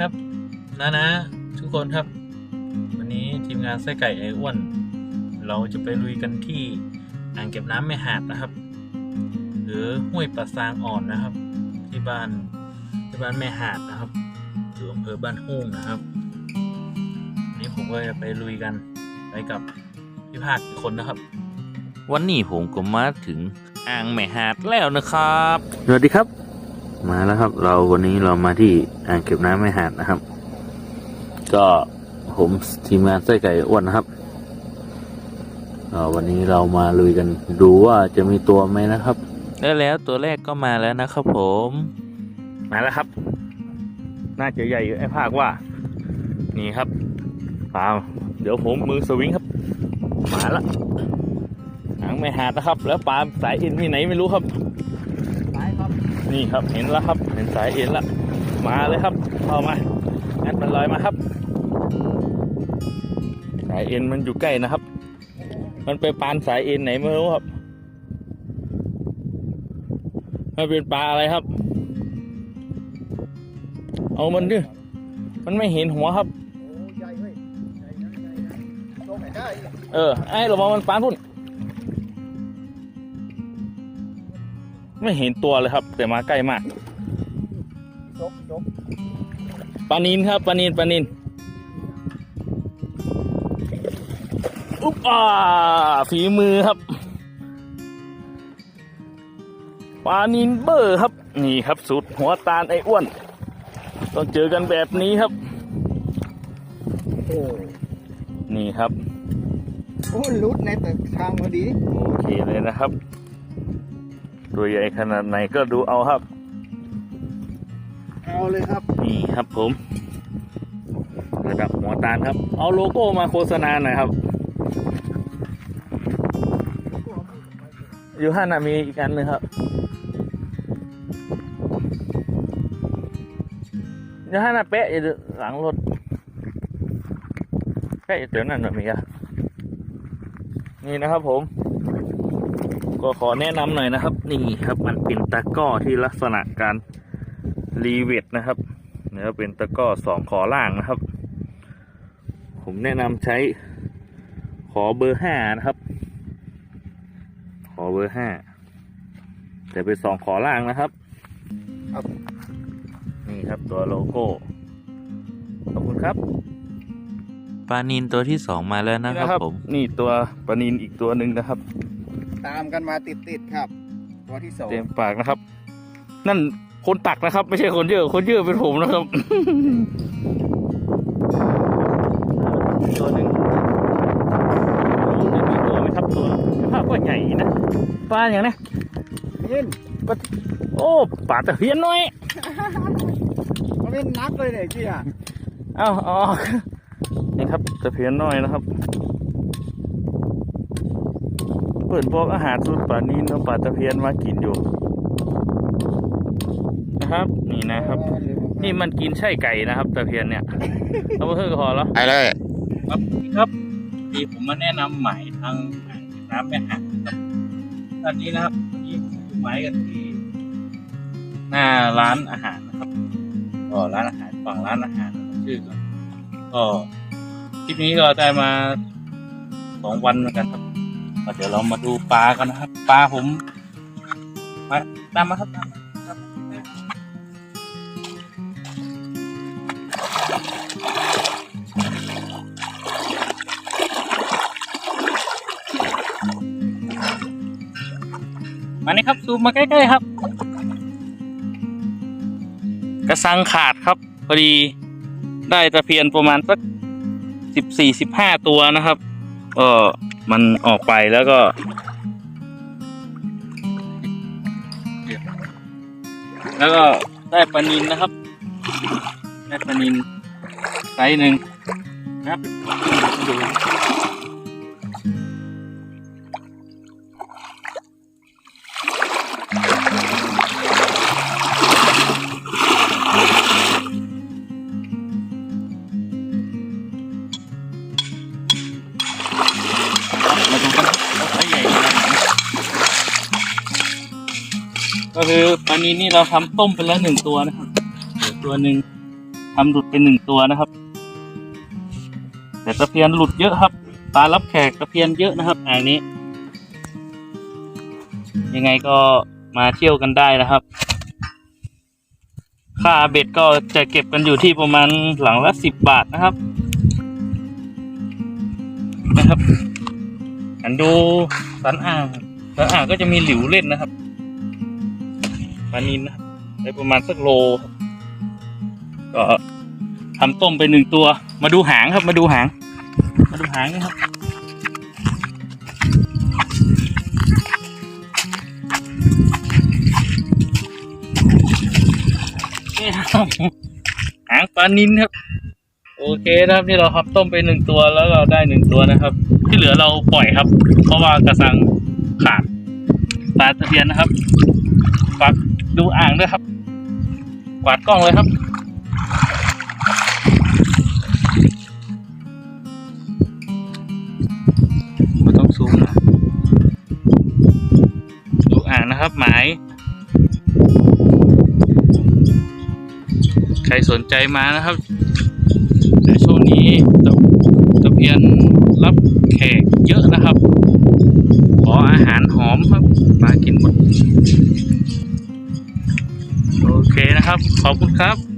ครับนะนะทุกคนครับ วันนี้ทีมงานไส้ไก่ไอ้อ้วน เราจะไปลุยกันที่อ่างเก็บน้ำแม่หาดนะครับ หรือห้วยปะซางอ่อนนะครับ ที่บ้านที่บ้านแม่หาดนะครับอยู่อำเภอบ้านฮู้งนะครับวันนี้ผมก็จะไปลุยกันไปกับพี่ภาคอีกคนนะครับ วันนี้ผมก็มาถึงอ่างแม่หาดแล้วนะครับ สวัสดีครับ มาแล้วครับ เราวันนี้เรามาที่อ่างเก็บน้ำแม่หาดนะครับ ก็ผมทีมงานไส้ไก่อ้วนนะครับเอ่อวันนี้เรามาลุยกันดูว่าจะมีตัวไหมนะครับแล้วแล้วตัวแรกก็มาแล้วนะครับผม มาแล้วครับ น่าจะใหญ่อยู่ไอ้ภาคว่า นี่ครับปาล์มเดี๋ยวผมมือสวิงครับ มาละหางไม่หาดนะครับ แล้วปาล์มสายเอ็นที่ไหนไม่รู้ครับสายครับ นี่ครับเห็นแล้วครับ เห็นสายเอ็นละมาเลยครับเข้ามางัดมันลอยมาครับ สายเอ็นมันอยู่ใกล้นะครับ มันไปปานสายเอ็นไหนไม่รู้ครับมันเป็นปลาอะไรครับ เอามันดิมันไม่เห็นหัวครับโอ้ใหญ่เด้เออไอ้ระวังมันปานพุ่น ไม่เห็นตัวเลยครับ แต่มาใกล้มากจกจกปลานินครับปลานินปลานินอุ๊บอ่าฝีมือครับปลานินเบอร์ครับ นี่ครับสุดหัวตาลไอ้อ้วน ต้องเจอกันแบบนี้ครับโอ้นี่ครับโอ้ลุดในแต่ทางพอดี โอเคเลยนะครับ ตัวใหญ่ขนาดไหนก็ดูเอาครับ เอาเลยครับ นี่ครับผมระดับหัวตาลครับ เอาโลโก้มาโฆษณาหน่อยครับ อยู่ห้านามีอีกอันหนึ่งครับอยู่ห้านาเป๊ะอยู่หลังรถเป๊ะอยู่เดี๋ยวนั่นนะมีอะนี่นะครับผม ก็ขอแนะนำหน่อยนะครับ นี่ครับมันเป็นตะกร้อที่ลักษณะการรีเวทนะครับเนื้อเป็นตะกร้อสองขอล่างนะครับ ผมแนะนำใช้ขอเบอร์ห้านะครับ ขอเบอร์ห้าแต่เป็นสองขอล่างนะครับครับ นี่ครับตัวโลโก้ ขอบคุณครับปลานินตัวที่สองมาแล้วนะครับผม นี่ตัวปลานินอีกตัวหนึ่งนะครับ ตามกันมาติดติดๆครับ ตัวที่สองเต็มปากนะครับ นั่นคนตักนะครับ ไม่ใช่คนเยอะ คนเยอะเป็นผมนะครับตัวหนึ่งจะมีตัวไหมครับตัวภาพก็ใหญ่นะปลาอย่างนี้ยินโอ้ปลาตะเพียนน้อยมันเป็นนักเลยเนี่ยพี่อะเอ้าอ๋อนี่ครับตะเพียนน้อยนะครับ เปิดพวกอาหารสูตรปลานี้เนาะปลาตะเพียนมากินอยู่ นะครับ นี่นะครับ นี่มันกินไช่ไก่นะครับ ตะเพียนเนี่ยเอาไปเถอะก็พอแล้วไปเลยครับครับที่ผมมาแนะนำหมายทางอ่างเก็บน้ำแม่หาดครับตอนนี้นะครับวันนี้ผมอยู่หมายกันที่หน้าร้านอาหารนะครับก็ร้านอาหารฝั่งร้านอาหารนะครับชื่อก็ก็คลิปนี้ก็ได้มาสองวันเหมือนกันครับก็ เดี๋ยวเรามาดูปลากันนะครับ ปลาผมมาตามมาครับตามมานี่ครับซูมมาใกล้ๆครับ กระสังขาดครับ พอดีได้ตะเพียนประมาณสักสิบสี่สิบห้าตัวนะครับก็ มันออกไปแล้วก็ แล้วก็ได้ปลานินนะครับ ได้ปลานินไซส์หนึ่งนะครับดู ก็คือปลานินนี่เราทำต้มไปแล้วหนึ่งตัวนะครับตัวหนึ่งทำหลุดไปหนึ่งตัวนะครับ แต่ตะเพียนหลุดเยอะครับปลารับแขกตะเพียนเยอะนะครับอ่างนี้ ยังไงก็มาเที่ยวกันได้นะครับ ค่าเบ็ดก็จะเก็บกันอยู่ที่ประมาณหลังละสิบบาทนะครับ นะครับอันดูสันอ่างสันอ่างก็จะมีหลิวเล่นนะครับ ปลานินนะครับได้ประมาณสักโล ก็ทำต้มไปหนึ่งตัว มาดูหางครับ มาดูหาง มาดูหางนะครับ นี่ครับ หางปลานินครับ โอเคนะครับนี่เราครับต้มไปหนึ่งตัวแล้วเราได้หนึ่งตัวนะครับ ที่เหลือเราปล่อยครับ เพราะว่ากระสังขาดปลาตะเพียนนะครับฝาก ดูอ่างด้วยครับ กวาดกล้องเลยครับ ไม่ต้องซูมนะ ดูอ่างนะครับ หมาย ใครสนใจมานะครับ แต่ช่วงนี้ตะตะเพียนรับแขกเยอะนะครับ ขออาหารหอมครับ มากินหมด เคนะครับ ขอบคุณครับ